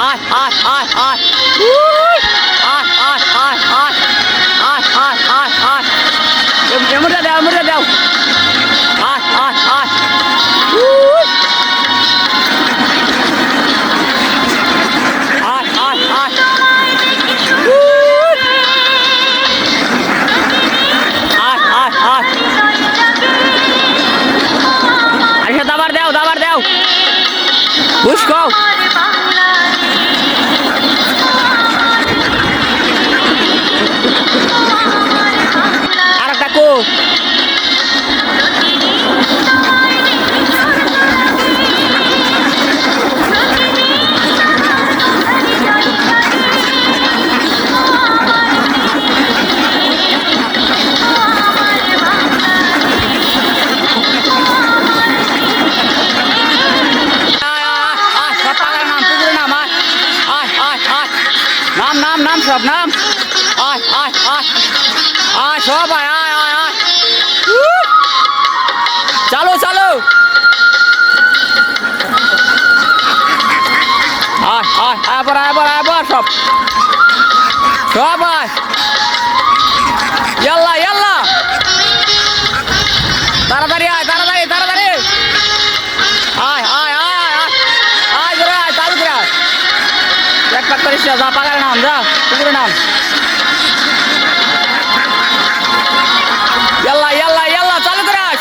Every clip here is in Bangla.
hot, hot, hot, hot. Woo! নাম সব নাম আয় আয় আয় আয় সব আয় আয় আয় আয়! চালো চালো আয় আয় আবার আবার আবার সব সব আয় ইয়াল্লা ইয়াল্লা তাড়াতাড়ি আয় তাড়াতাড়ি তাড়াতাড়ি আয় আয় আয় আয় আয় ধরে আয় চালু করে আয় এক পাক করিস না, নাম, যা, পুকুরে নাম। ইয়াল্লা ইয়াল্লা ইয়াল্লা, চালু করে আয়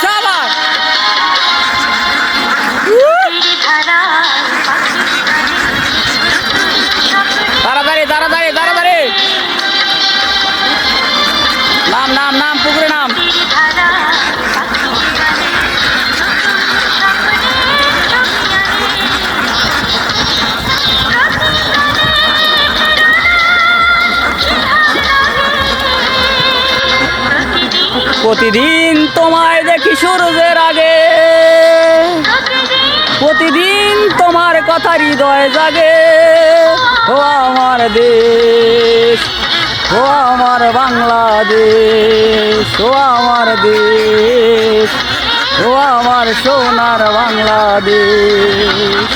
তাড়াতাড়ি তাড়াতাড়ি তাড়াতাড়ি। নাম নাম নাম নাম। প্রতিদিন তোমায় দেখি সূর্যের আগে। প্রতিদিন তোমার কথা হৃদয় জাগে। ও আমার দেশ, ও আমার বাংলাদেশ, ও আমার দেশ, ও আমার সোনার বাংলাদেশ।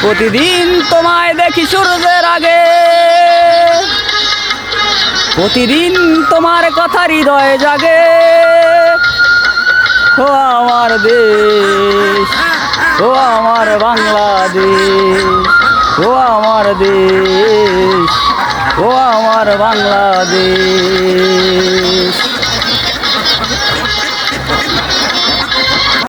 প্রতিদিন তোমায় দেখি সূর্যের আগে। প্রতিদিন তোমার কথা হৃদয় জাগে। ও আমার দেশ, ও আমার বাংলাদেশ, ও আমার দেশ, ও আমার বাংলাদেশ।